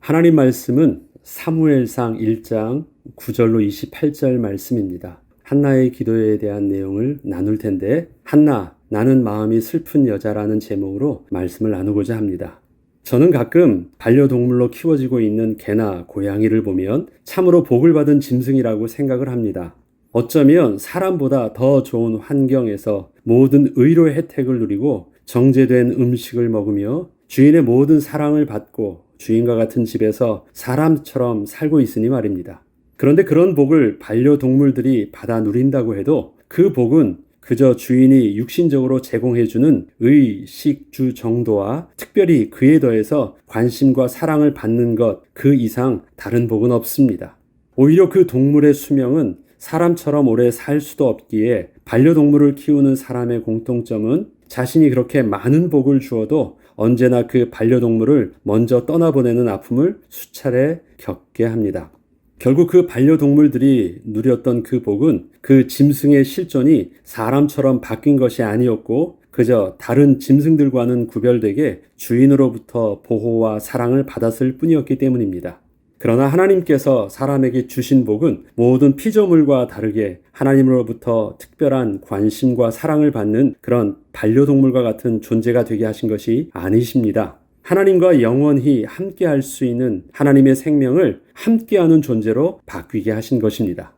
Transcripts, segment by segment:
하나님 말씀은 사무엘상 1장 9절로 28절 말씀입니다. 한나의 기도에 대한 내용을 나눌 텐데 한나 나는 마음이 슬픈 여자라는 제목으로 말씀을 나누고자 합니다. 저는 가끔 반려동물로 키워지고 있는 개나 고양이를 보면 참으로 복을 받은 짐승이라고 생각을 합니다. 어쩌면 사람보다 더 좋은 환경에서 모든 의료의 혜택을 누리고 정제된 음식을 먹으며 주인의 모든 사랑을 받고 주인과 같은 집에서 사람처럼 살고 있으니 말입니다. 그런데 그런 복을 반려동물들이 받아 누린다고 해도 그 복은 그저 주인이 육신적으로 제공해주는 의 식 주 정도와 특별히 그에 더해서 관심과 사랑을 받는 것 그 이상 다른 복은 없습니다. 오히려 그 동물의 수명은 사람처럼 오래 살 수도 없기에 반려동물을 키우는 사람의 공통점은 자신이 그렇게 많은 복을 주어도 언제나 그 반려동물을 먼저 떠나보내는 아픔을 수차례 겪게 합니다. 결국 그 반려동물들이 누렸던 그 복은 그 짐승의 실존이 사람처럼 바뀐 것이 아니었고 그저 다른 짐승들과는 구별되게 주인으로부터 보호와 사랑을 받았을 뿐이었기 때문입니다. 그러나 하나님께서 사람에게 주신 복은 모든 피조물과 다르게 하나님으로부터 특별한 관심과 사랑을 받는 그런 반려동물과 같은 존재가 되게 하신 것이 아니십니다. 하나님과 영원히 함께 할 수 있는 하나님의 생명을 함께하는 존재로 바뀌게 하신 것입니다.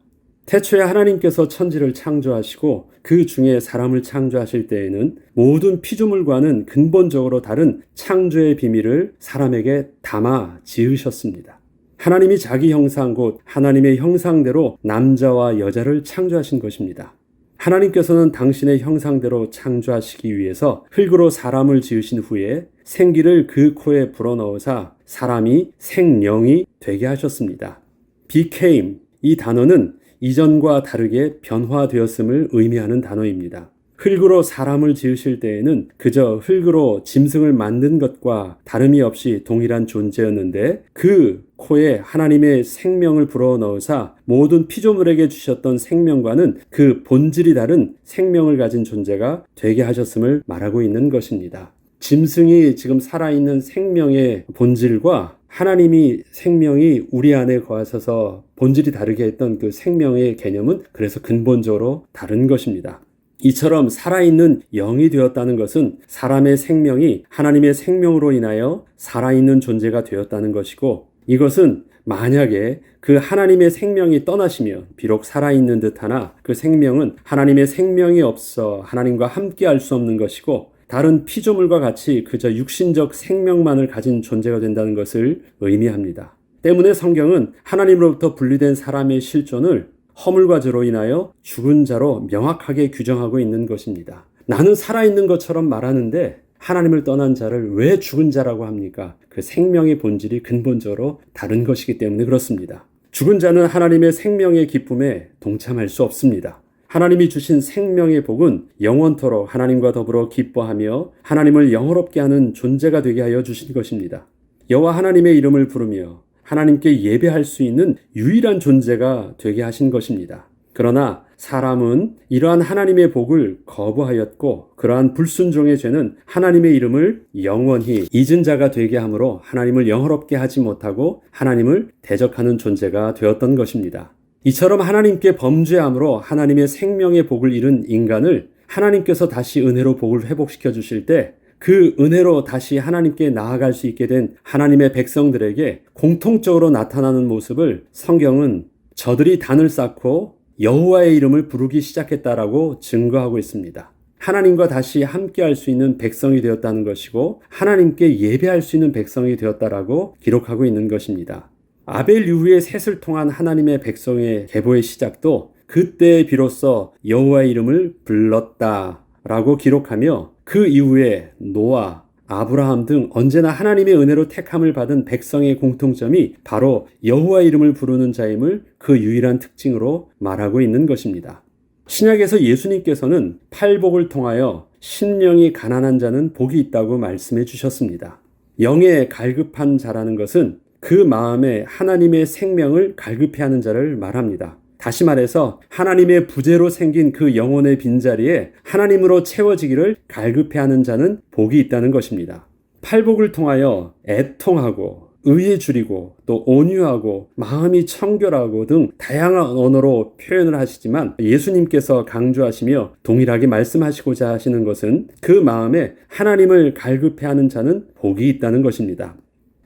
태초에 하나님께서 천지를 창조하시고 그 중에 사람을 창조하실 때에는 모든 피조물과는 근본적으로 다른 창조의 비밀을 사람에게 담아 지으셨습니다. 하나님이 자기 형상 곧 하나님의 형상대로 남자와 여자를 창조하신 것입니다. 하나님께서는 당신의 형상대로 창조하시기 위해서 흙으로 사람을 지으신 후에 생기를 그 코에 불어넣으사 사람이 생명이 되게 하셨습니다. became 이 단어는 이전과 다르게 변화되었음을 의미하는 단어입니다. 흙으로 사람을 지으실 때에는 그저 흙으로 짐승을 만든 것과 다름이 없이 동일한 존재였는데 그 코에 하나님의 생명을 불어 넣으사 모든 피조물에게 주셨던 생명과는 그 본질이 다른 생명을 가진 존재가 되게 하셨음을 말하고 있는 것입니다. 짐승이 지금 살아있는 생명의 본질과 하나님이 생명이 우리 안에 거하셔서 본질이 다르게 했던 그 생명의 개념은 그래서 근본적으로 다른 것입니다. 이처럼 살아있는 영이 되었다는 것은 사람의 생명이 하나님의 생명으로 인하여 살아있는 존재가 되었다는 것이고 이것은 만약에 그 하나님의 생명이 떠나시면 비록 살아있는 듯 하나 그 생명은 하나님의 생명이 없어 하나님과 함께 할 수 없는 것이고 다른 피조물과 같이 그저 육신적 생명만을 가진 존재가 된다는 것을 의미합니다. 때문에 성경은 하나님으로부터 분리된 사람의 실존을 허물과 죄로 인하여 죽은 자로 명확하게 규정하고 있는 것입니다. 나는 살아있는 것처럼 말하는데 하나님을 떠난 자를 왜 죽은 자라고 합니까? 그 생명의 본질이 근본적으로 다른 것이기 때문에 그렇습니다. 죽은 자는 하나님의 생명의 기쁨에 동참할 수 없습니다. 하나님이 주신 생명의 복은 영원토록 하나님과 더불어 기뻐하며 하나님을 영어롭게 하는 존재가 되게 하여 주신 것입니다. 여호와 하나님의 이름을 부르며 하나님께 예배할 수 있는 유일한 존재가 되게 하신 것입니다. 그러나 사람은 이러한 하나님의 복을 거부하였고 그러한 불순종의 죄는 하나님의 이름을 영원히 잊은 자가 되게 하므로 하나님을 영어롭게 하지 못하고 하나님을 대적하는 존재가 되었던 것입니다. 이처럼 하나님께 범죄함으로 하나님의 생명의 복을 잃은 인간을 하나님께서 다시 은혜로 복을 회복시켜 주실 때 그 은혜로 다시 하나님께 나아갈 수 있게 된 하나님의 백성들에게 공통적으로 나타나는 모습을 성경은 저들이 단을 쌓고 여호와의 이름을 부르기 시작했다라고 증거하고 있습니다. 하나님과 다시 함께 할 수 있는 백성이 되었다는 것이고 하나님께 예배할 수 있는 백성이 되었다라고 기록하고 있는 것입니다. 아벨 이후에 셋을 통한 하나님의 백성의 계보의 시작도 그때 비로소 여호와의 이름을 불렀다라고 기록하며 그 이후에 노아, 아브라함 등 언제나 하나님의 은혜로 택함을 받은 백성의 공통점이 바로 여호와 이름을 부르는 자임을 그 유일한 특징으로 말하고 있는 것입니다. 신약에서 예수님께서는 팔복을 통하여 신령이 가난한 자는 복이 있다고 말씀해 주셨습니다. 영에 갈급한 자라는 것은 그 마음에 하나님의 생명을 갈급해 하는 자를 말합니다. 다시 말해서 하나님의 부재로 생긴 그 영혼의 빈자리에 하나님으로 채워지기를 갈급해 하는 자는 복이 있다는 것입니다. 팔복을 통하여 애통하고 의에 줄이고 또 온유하고 마음이 청결하고 등 다양한 언어로 표현을 하시지만 예수님께서 강조하시며 동일하게 말씀하시고자 하시는 것은 그 마음에 하나님을 갈급해하는 자는 복이 있다는 것입니다.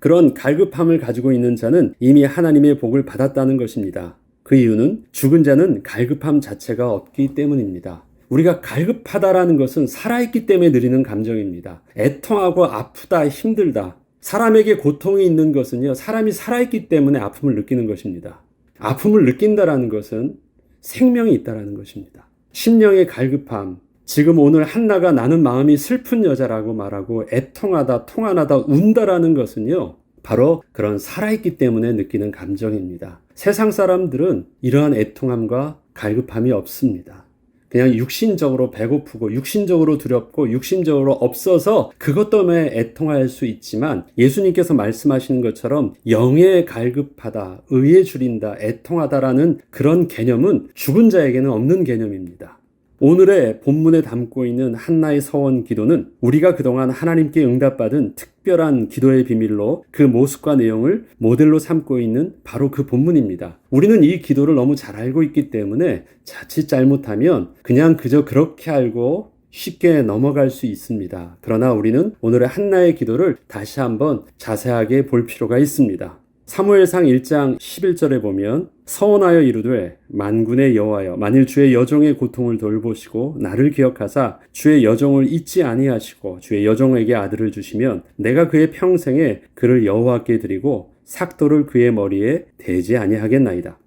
그런 갈급함을 가지고 있는 자는 이미 하나님의 복을 받았다는 것입니다. 그 이유는 죽은 자는 갈급함 자체가 없기 때문입니다. 우리가 갈급하다라는 것은 살아있기 때문에 느리는 감정입니다. 애통하고 아프다, 힘들다. 사람에게 고통이 있는 것은요, 사람이 살아있기 때문에 아픔을 느끼는 것입니다. 아픔을 느낀다라는 것은 생명이 있다라는 것입니다. 심령의 갈급함, 지금 오늘 한나가 나는 마음이 슬픈 여자라고 말하고 애통하다, 통안하다, 운다라는 것은요, 바로 그런 살아있기 때문에 느끼는 감정입니다. 세상 사람들은 이러한 애통함과 갈급함이 없습니다. 그냥 육신적으로 배고프고 육신적으로 두렵고 육신적으로 없어서 그것 때문에 애통할 수 있지만 예수님께서 말씀하시는 것처럼 영에 갈급하다, 의에 줄인다, 애통하다라는 그런 개념은 죽은 자에게는 없는 개념입니다. 오늘의 본문에 담고 있는 한나의 서원 기도는 우리가 그동안 하나님께 응답받은 특별한 기도의 비밀로 그 모습과 내용을 모델로 삼고 있는 바로 그 본문입니다. 우리는 이 기도를 너무 잘 알고 있기 때문에 자칫 잘못하면 그냥 그저 그렇게 알고 쉽게 넘어갈 수 있습니다. 그러나 우리는 오늘의 한나의 기도를 다시 한번 자세하게 볼 필요가 있습니다. 사무엘상 1장 11절에 보면 서원하여 이르되 만군의 여호와여 만일 주의 여종의 고통을 돌보시고 나를 기억하사 주의 여종을 잊지 아니하시고 주의 여종에게 아들을 주시면 내가 그의 평생에 그를 여호와께 드리고 삭도를 그의 머리에 대지 아니하겠나이다.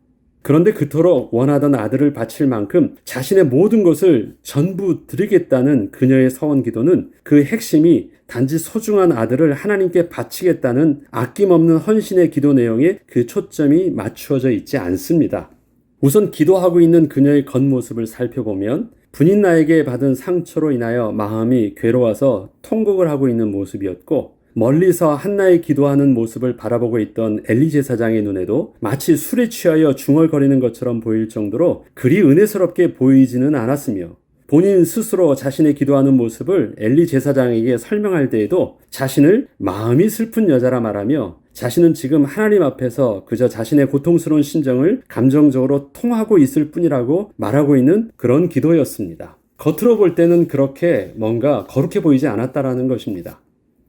그런데 그토록 원하던 아들을 바칠 만큼 자신의 모든 것을 전부 드리겠다는 그녀의 서원 기도는 그 핵심이 단지 소중한 아들을 하나님께 바치겠다는 아낌없는 헌신의 기도 내용에 그 초점이 맞추어져 있지 않습니다. 우선 기도하고 있는 그녀의 겉모습을 살펴보면 분인 나에게 받은 상처로 인하여 마음이 괴로워서 통곡을 하고 있는 모습이었고 멀리서 한나의 기도하는 모습을 바라보고 있던 엘리 제 사장의 눈에도 마치 술에 취하여 중얼거리는 것처럼 보일 정도로 그리 은혜스럽게 보이지는 않았으며 본인 스스로 자신의 기도하는 모습을 엘리 제사장에게 설명할 때에도 자신을 마음이 슬픈 여자라 말하며 자신은 지금 하나님 앞에서 그저 자신의 고통스러운 심정을 감정적으로 통하고 있을 뿐이라고 말하고 있는 그런 기도였습니다. 겉으로 볼 때는 그렇게 뭔가 거룩해 보이지 않았다라는 것입니다.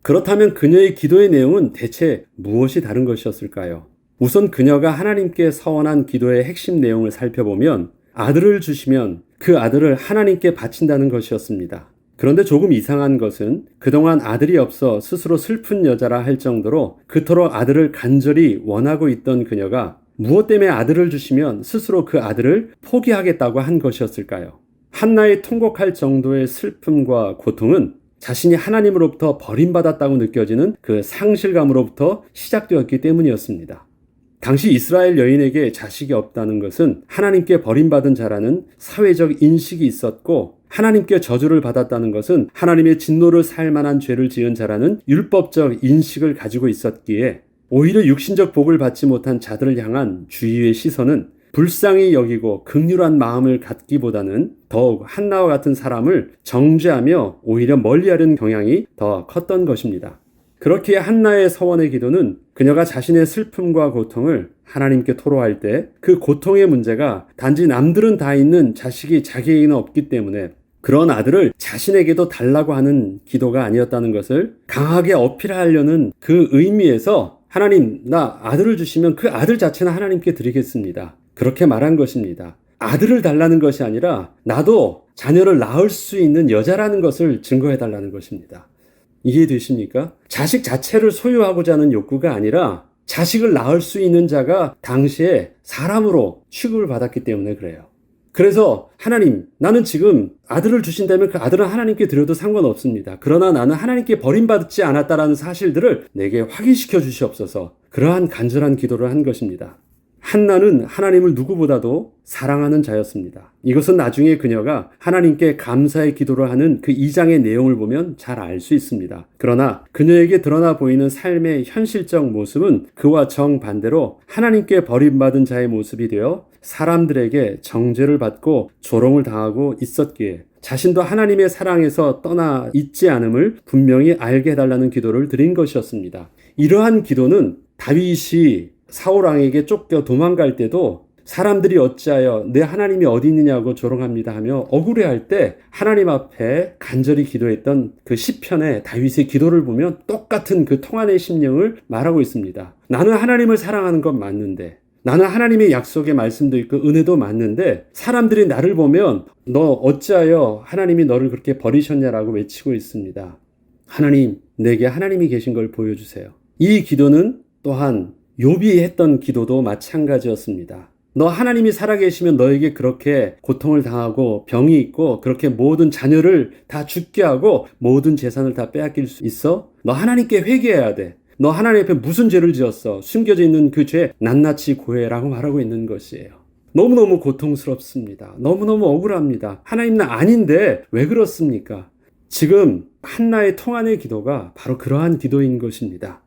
그렇다면 그녀의 기도의 내용은 대체 무엇이 다른 것이었을까요? 우선 그녀가 하나님께 서원한 기도의 핵심 내용을 살펴보면 아들을 주시면 그 아들을 하나님께 바친다는 것이었습니다. 그런데 조금 이상한 것은 그동안 아들이 없어 스스로 슬픈 여자라 할 정도로 그토록 아들을 간절히 원하고 있던 그녀가 무엇 때문에 아들을 주시면 스스로 그 아들을 포기하겠다고 한 것이었을까요? 한나의 통곡할 정도의 슬픔과 고통은 자신이 하나님으로부터 버림받았다고 느껴지는 그 상실감으로부터 시작되었기 때문이었습니다. 당시 이스라엘 여인에게 자식이 없다는 것은 하나님께 버림받은 자라는 사회적 인식이 있었고 하나님께 저주를 받았다는 것은 하나님의 진노를 살 만한 죄를 지은 자라는 율법적 인식을 가지고 있었기에 오히려 육신적 복을 받지 못한 자들을 향한 주의의 시선은 불쌍히 여기고 극률한 마음을 갖기보다는 더욱 한나와 같은 사람을 정죄하며 오히려 멀리하려는 경향이 더 컸던 것입니다. 그렇기에 한나의 서원의 기도는 그녀가 자신의 슬픔과 고통을 하나님께 토로할 때 그 고통의 문제가 단지 남들은 다 있는 자식이 자기에게는 없기 때문에 그런 아들을 자신에게도 달라고 하는 기도가 아니었다는 것을 강하게 어필하려는 그 의미에서 하나님, 나 아들을 주시면 그 아들 자체는 하나님께 드리겠습니다. 그렇게 말한 것입니다. 아들을 달라는 것이 아니라 나도 자녀를 낳을 수 있는 여자라는 것을 증거해 달라는 것입니다. 이해되십니까? 자식 자체를 소유하고자 하는 욕구가 아니라 자식을 낳을 수 있는 자가 당시에 사람으로 취급을 받았기 때문에 그래요. 그래서 하나님, 나는 지금 아들을 주신다면 그 아들은 하나님께 드려도 상관없습니다. 그러나 나는 하나님께 버림받지 않았다라는 사실들을 내게 확인시켜 주시옵소서. 그러한 간절한 기도를 한 것입니다. 한나는 하나님을 누구보다도 사랑하는 자였습니다. 이것은 나중에 그녀가 하나님께 감사의 기도를 하는 그 2장의 내용을 보면 잘 알 수 있습니다. 그러나 그녀에게 드러나 보이는 삶의 현실적 모습은 그와 정반대로 하나님께 버림받은 자의 모습이 되어 사람들에게 정죄를 받고 조롱을 당하고 있었기에 자신도 하나님의 사랑에서 떠나 있지 않음을 분명히 알게 해달라는 기도를 드린 것이었습니다. 이러한 기도는 다윗이 사울 왕에게 쫓겨 도망갈 때도 사람들이 어찌하여 내 하나님이 어디 있느냐고 조롱합니다 하며 억울해할 때 하나님 앞에 간절히 기도했던 그 시편의 다윗의 기도를 보면 똑같은 그 통안의 심령을 말하고 있습니다. 나는 하나님을 사랑하는 건 맞는데 나는 하나님의 약속의 말씀도 있고 은혜도 맞는데 사람들이 나를 보면 너 어찌하여 하나님이 너를 그렇게 버리셨냐라고 외치고 있습니다. 하나님, 내게 하나님이 계신 걸 보여주세요. 이 기도는 또한 욥이 했던 기도도 마찬가지였습니다. 너 하나님이 살아계시면 너에게 그렇게 고통을 당하고 병이 있고 그렇게 모든 자녀를 다 죽게 하고 모든 재산을 다 빼앗길 수 있어? 너 하나님께 회개해야 돼. 너 하나님 앞에 무슨 죄를 지었어? 숨겨져 있는 그 죄 낱낱이 고해라고 말하고 있는 것이에요. 너무너무 고통스럽습니다. 너무너무 억울합니다. 하나님은 아닌데 왜 그렇습니까? 지금 한나의 통안의 기도가 바로 그러한 기도인 것입니다.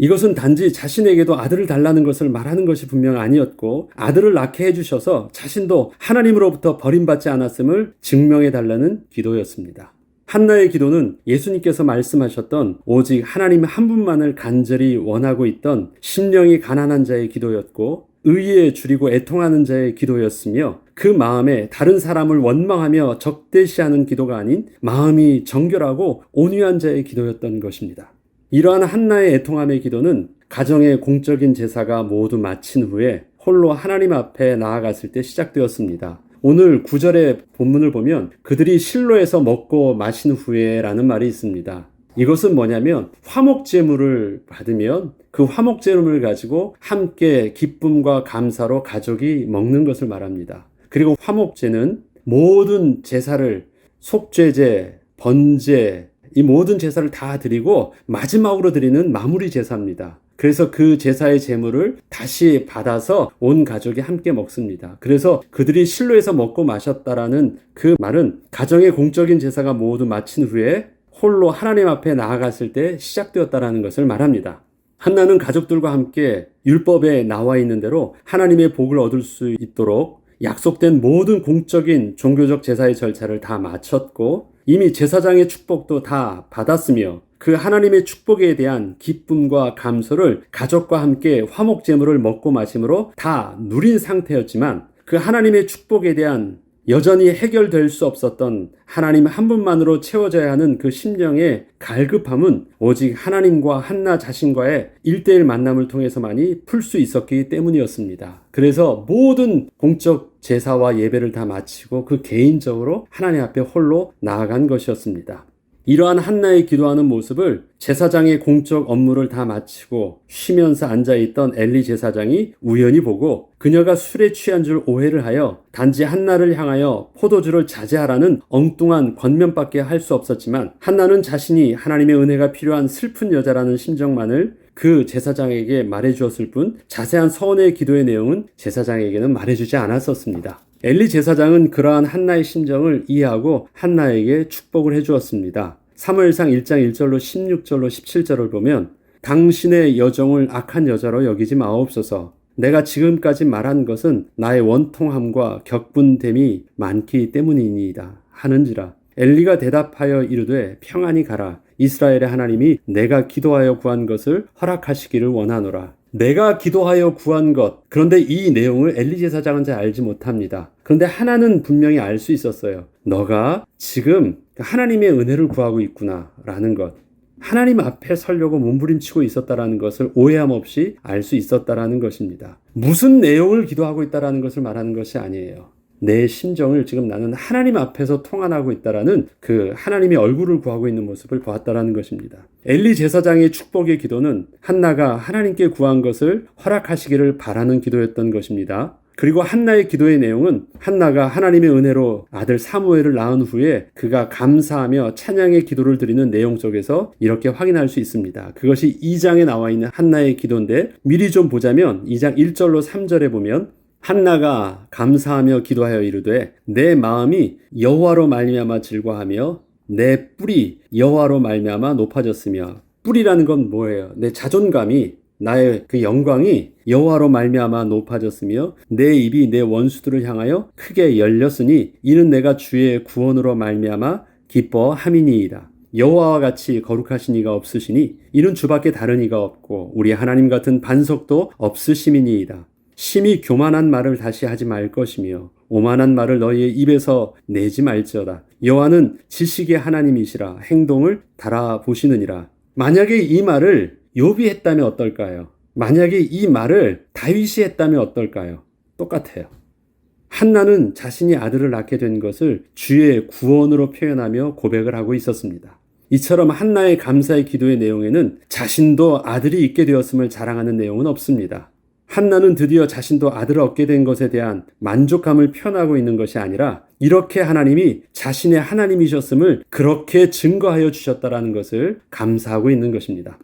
이것은 단지 자신에게도 아들을 달라는 것을 말하는 것이 분명 아니었고 아들을 낳게 해주셔서 자신도 하나님으로부터 버림받지 않았음을 증명해 달라는 기도였습니다. 한나의 기도는 예수님께서 말씀하셨던 오직 하나님 한 분만을 간절히 원하고 있던 심령이 가난한 자의 기도였고 의에 줄이고 애통하는 자의 기도였으며 그 마음에 다른 사람을 원망하며 적대시하는 기도가 아닌 마음이 정결하고 온유한 자의 기도였던 것입니다. 이러한 한나의 애통함의 기도는 가정의 공적인 제사가 모두 마친 후에 홀로 하나님 앞에 나아갔을 때 시작되었습니다. 오늘 구절의 본문을 보면 그들이 실로에서 먹고 마신 후에 라는 말이 있습니다. 이것은 뭐냐면 화목제물을 받으면 그 화목제물을 가지고 함께 기쁨과 감사로 가족이 먹는 것을 말합니다. 그리고 화목제는 모든 제사를 속죄제, 번제, 이 모든 제사를 다 드리고 마지막으로 드리는 마무리 제사입니다. 그래서 그 제사의 제물을 다시 받아서 온 가족이 함께 먹습니다. 그래서 그들이 실로에서 먹고 마셨다라는 그 말은 가정의 공적인 제사가 모두 마친 후에 홀로 하나님 앞에 나아갔을 때 시작되었다라는 것을 말합니다. 한나는 가족들과 함께 율법에 나와 있는 대로 하나님의 복을 얻을 수 있도록 약속된 모든 공적인 종교적 제사의 절차를 다 마쳤고 이미 제사장의 축복도 다 받았으며 그 하나님의 축복에 대한 기쁨과 감소를 가족과 함께 화목 제물을 먹고 마심으로 다 누린 상태였지만 그 하나님의 축복에 대한 여전히 해결될 수 없었던 하나님 한 분만으로 채워져야 하는 그 심령의 갈급함은 오직 하나님과 한나 자신과의 일대일 만남을 통해서만이 풀 수 있었기 때문이었습니다. 그래서 모든 공적 제사와 예배를 다 마치고 그 개인적으로 하나님 앞에 홀로 나아간 것이었습니다. 이러한 한나의 기도하는 모습을 제사장의 공적 업무를 다 마치고 쉬면서 앉아있던 엘리 제사장이 우연히 보고 그녀가 술에 취한 줄 오해를 하여 단지 한나를 향하여 포도주를 자제하라는 엉뚱한 권면밖에 할 수 없었지만 한나는 자신이 하나님의 은혜가 필요한 슬픈 여자라는 심정만을 그 제사장에게 말해 주었을 뿐 자세한 서원의 기도의 내용은 제사장에게는 말해주지 않았었습니다. 엘리 제사장은 그러한 한나의 심정을 이해하고 한나에게 축복을 해주었습니다. 사무엘상 1장 1절로 16절로 17절을 보면 당신의 여정을 악한 여자로 여기지 마옵소서. 내가 지금까지 말한 것은 나의 원통함과 격분됨이 많기 때문이니이다. 하는지라. 엘리가 대답하여 이르되 평안히 가라. 이스라엘의 하나님이 내가 기도하여 구한 것을 허락하시기를 원하노라. 내가 기도하여 구한 것. 그런데 이 내용을 엘리 제사장은 잘 알지 못합니다. 그런데 하나는 분명히 알 수 있었어요. 너가 지금 하나님의 은혜를 구하고 있구나. 라는 것. 하나님 앞에 서려고 몸부림치고 있었다라는 것을 오해함 없이 알 수 있었다라는 것입니다. 무슨 내용을 기도하고 있다라는 것을 말하는 것이 아니에요. 내 심정을 지금 나는 하나님 앞에서 통한하고 있다라는 그 하나님의 얼굴을 구하고 있는 모습을 보았다라는 것입니다. 엘리 제사장의 축복의 기도는 한나가 하나님께 구한 것을 허락하시기를 바라는 기도였던 것입니다. 그리고 한나의 기도의 내용은 한나가 하나님의 은혜로 아들 사무엘을 낳은 후에 그가 감사하며 찬양의 기도를 드리는 내용 속에서 이렇게 확인할 수 있습니다. 그것이 2장에 나와 있는 한나의 기도인데 미리 좀 보자면 2장 1절로 3절에 보면 한나가 감사하며 기도하여 이르되 내 마음이 여호와로 말미암아 즐거하며 내 뿔이 여호와로 말미암아 높아졌으며 뿔이라는 건 뭐예요? 내 자존감이 나의 그 영광이 여호와로 말미암아 높아졌으며 내 입이 내 원수들을 향하여 크게 열렸으니 이는 내가 주의 구원으로 말미암아 기뻐함이니이다. 여호와와 같이 거룩하신 이가 없으시니 이는 주밖에 다른 이가 없고 우리 하나님 같은 반석도 없으심이니이다. 심히 교만한 말을 다시 하지 말 것이며 오만한 말을 너희의 입에서 내지 말지어다. 여호와는 지식의 하나님이시라 행동을 달아보시느니라. 만약에 이 말을 요비 했다면 어떨까요? 만약에 이 말을 다윗이 했다면 어떨까요? 똑같아요. 한나는 자신이 아들을 낳게 된 것을 주의 구원으로 표현하며 고백을 하고 있었습니다. 이처럼 한나의 감사의 기도의 내용에는 자신도 아들이 있게 되었음을 자랑하는 내용은 없습니다. 한나는 드디어 자신도 아들을 얻게 된 것에 대한 만족감을 표현하고 있는 것이 아니라 이렇게 하나님이 자신의 하나님이셨음을 그렇게 증거하여 주셨다라는 것을 감사하고 있는 것입니다.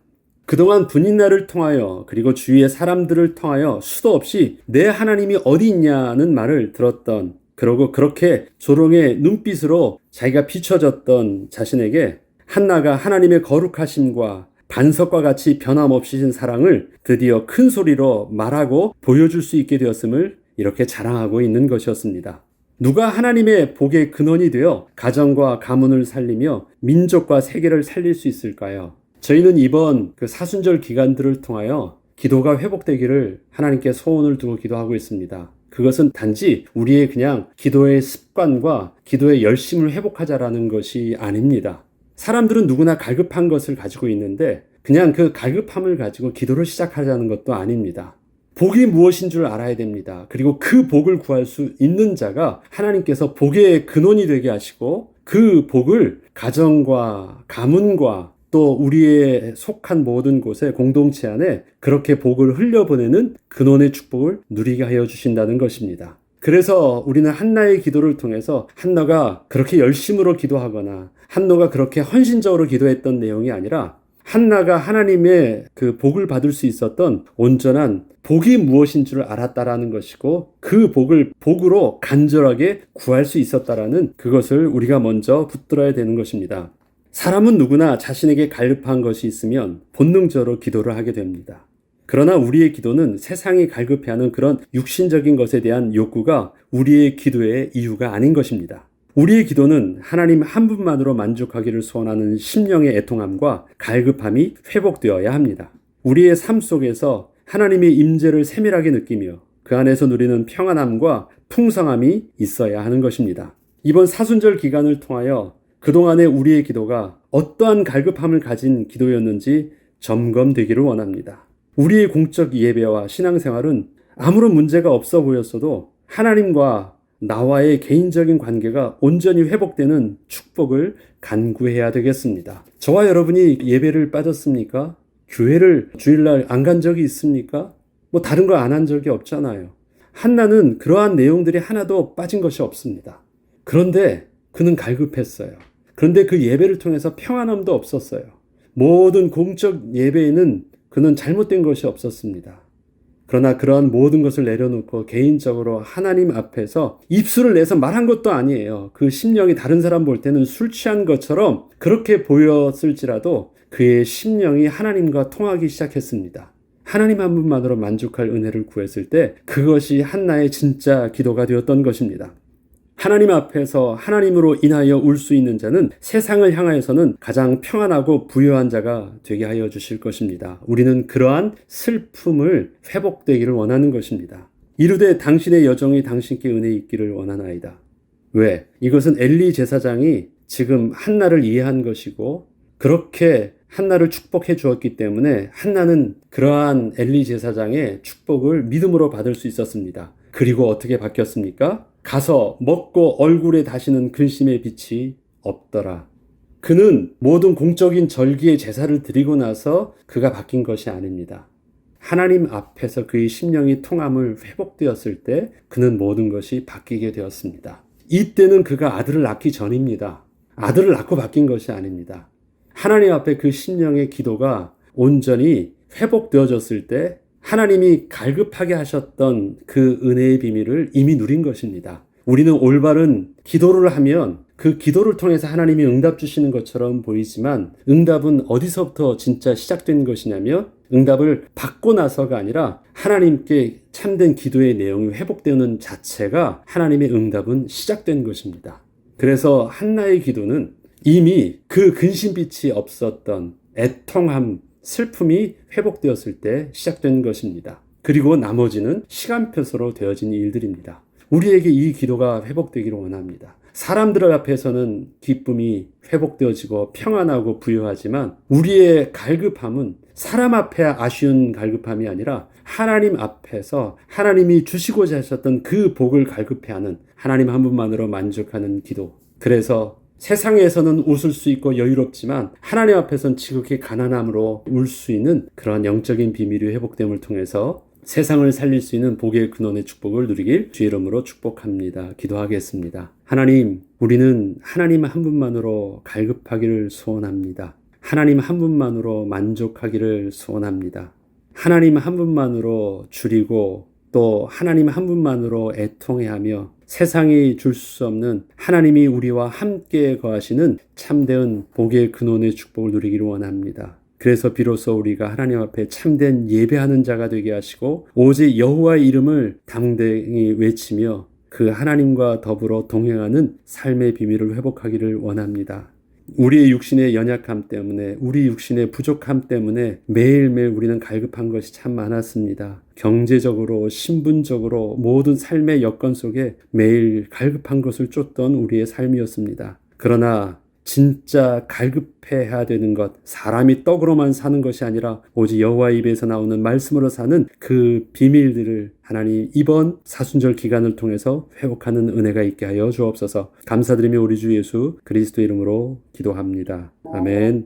그동안 분인나를 통하여 그리고 주위의 사람들을 통하여 수도 없이 내 하나님이 어디 있냐는 말을 들었던 그러고 그렇게 조롱의 눈빛으로 자기가 비춰졌던 자신에게 한나가 하나님의 거룩하심과 반석과 같이 변함없이신 사랑을 드디어 큰 소리로 말하고 보여줄 수 있게 되었음을 이렇게 자랑하고 있는 것이었습니다. 누가 하나님의 복의 근원이 되어 가정과 가문을 살리며 민족과 세계를 살릴 수 있을까요? 저희는 이번 그 사순절 기간들을 통하여 기도가 회복되기를 하나님께 소원을 두고 기도하고 있습니다. 그것은 단지 우리의 그냥 기도의 습관과 기도의 열심을 회복하자라는 것이 아닙니다. 사람들은 누구나 갈급한 것을 가지고 있는데 그냥 그 갈급함을 가지고 기도를 시작하자는 것도 아닙니다. 복이 무엇인 줄 알아야 됩니다. 그리고 그 복을 구할 수 있는 자가 하나님께서 복의 근원이 되게 하시고 그 복을 가정과 가문과 또 우리의 속한 모든 곳에 공동체 안에 그렇게 복을 흘려보내는 근원의 축복을 누리게 하여 주신다는 것입니다. 그래서 우리는 한나의 기도를 통해서 한나가 그렇게 열심으로 기도하거나 한나가 그렇게 헌신적으로 기도했던 내용이 아니라 한나가 하나님의 그 복을 받을 수 있었던 온전한 복이 무엇인 줄 알았다라는 것이고 그 복을 복으로 간절하게 구할 수 있었다라는 그것을 우리가 먼저 붙들어야 되는 것입니다. 사람은 누구나 자신에게 갈급한 것이 있으면 본능적으로 기도를 하게 됩니다. 그러나 우리의 기도는 세상이 갈급해하는 그런 육신적인 것에 대한 욕구가 우리의 기도의 이유가 아닌 것입니다. 우리의 기도는 하나님 한 분만으로 만족하기를 소원하는 심령의 애통함과 갈급함이 회복되어야 합니다. 우리의 삶 속에서 하나님의 임재를 세밀하게 느끼며 그 안에서 누리는 평안함과 풍성함이 있어야 하는 것입니다. 이번 사순절 기간을 통하여 그동안의 우리의 기도가 어떠한 갈급함을 가진 기도였는지 점검되기를 원합니다. 우리의 공적 예배와 신앙생활은 아무런 문제가 없어 보였어도 하나님과 나와의 개인적인 관계가 온전히 회복되는 축복을 간구해야 되겠습니다. 저와 여러분이 예배를 빠졌습니까? 교회를 주일날 안 간 적이 있습니까? 뭐 다른 거안한 적이 없잖아요. 한나는 그러한 내용들이 하나도 빠진 것이 없습니다. 그런데 그는 갈급했어요. 그런데 그 예배를 통해서 평안함도 없었어요. 모든 공적 예배에는 그는 잘못된 것이 없었습니다. 그러나 그러한 모든 것을 내려놓고 개인적으로 하나님 앞에서 입술을 내서 말한 것도 아니에요. 그 심령이 다른 사람 볼 때는 술 취한 것처럼 그렇게 보였을지라도 그의 심령이 하나님과 통하기 시작했습니다. 하나님 한 분만으로 만족할 은혜를 구했을 때 그것이 한나의 진짜 기도가 되었던 것입니다. 하나님 앞에서 하나님으로 인하여 울 수 있는 자는 세상을 향하여서는 가장 평안하고 부유한 자가 되게 하여 주실 것입니다. 우리는 그러한 슬픔을 회복되기를 원하는 것입니다. 이르되 당신의 여정이 당신께 은혜 있기를 원하나이다. 왜? 이것은 엘리 제사장이 지금 한나를 이해한 것이고 그렇게 한나를 축복해 주었기 때문에 한나는 그러한 엘리 제사장의 축복을 믿음으로 받을 수 있었습니다. 그리고 어떻게 바뀌었습니까? 가서 먹고 얼굴에 다시는 근심의 빛이 없더라. 그는 모든 공적인 절기의 제사를 드리고 나서 그가 바뀐 것이 아닙니다. 하나님 앞에서 그의 심령이 통함을 회복되었을 때 그는 모든 것이 바뀌게 되었습니다. 이때는 그가 아들을 낳기 전입니다. 아들을 낳고 바뀐 것이 아닙니다. 하나님 앞에 그 심령의 기도가 온전히 회복되어졌을 때 하나님이 갈급하게 하셨던 그 은혜의 비밀을 이미 누린 것입니다. 우리는 올바른 기도를 하면 그 기도를 통해서 하나님이 응답 주시는 것처럼 보이지만 응답은 어디서부터 진짜 시작된 것이냐면 응답을 받고 나서가 아니라 하나님께 참된 기도의 내용이 회복되는 자체가 하나님의 응답은 시작된 것입니다. 그래서 한나의 기도는 이미 그 근심빛이 없었던 애통함, 슬픔이 회복되었을 때 시작된 것입니다. 그리고 나머지는 시간표서로 되어진 일들입니다. 우리에게 이 기도가 회복되기를 원합니다. 사람들 앞에서는 기쁨이 회복되어지고 평안하고 부유하지만 우리의 갈급함은 사람 앞에 아쉬운 갈급함이 아니라 하나님 앞에서 하나님이 주시고자 하셨던 그 복을 갈급해하는 하나님 한 분만으로 만족하는 기도. 그래서 세상에서는 웃을 수 있고 여유롭지만 하나님 앞에서는 지극히 가난함으로 울 수 있는 그런 영적인 비밀이 회복됨을 통해서 세상을 살릴 수 있는 복의 근원의 축복을 누리길 주 이름으로 축복합니다. 기도하겠습니다. 하나님, 우리는 하나님 한 분만으로 갈급하기를 소원합니다. 하나님 한 분만으로 만족하기를 소원합니다. 하나님 한 분만으로 줄이고 또 하나님 한 분만으로 애통해하며 세상이 줄 수 없는 하나님이 우리와 함께 거하시는 참된 복의 근원의 축복을 누리기를 원합니다. 그래서 비로소 우리가 하나님 앞에 참된 예배하는 자가 되게 하시고 오직 여호와의 이름을 당당히 외치며 그 하나님과 더불어 동행하는 삶의 비밀을 회복하기를 원합니다. 우리의 육신의 연약함 때문에, 우리 육신의 부족함 때문에 매일매일 우리는 갈급한 것이 참 많았습니다. 경제적으로, 신분적으로 모든 삶의 여건 속에 매일 갈급한 것을 쫓던 우리의 삶이었습니다. 그러나 진짜 갈급해야 되는 것, 사람이 떡으로만 사는 것이 아니라 오직 여호와 입에서 나오는 말씀으로 사는 그 비밀들을 하나님 이번 사순절 기간을 통해서 회복하는 은혜가 있게 하여 주옵소서. 감사드리며 우리 주 예수 그리스도 이름으로 기도합니다. 아멘.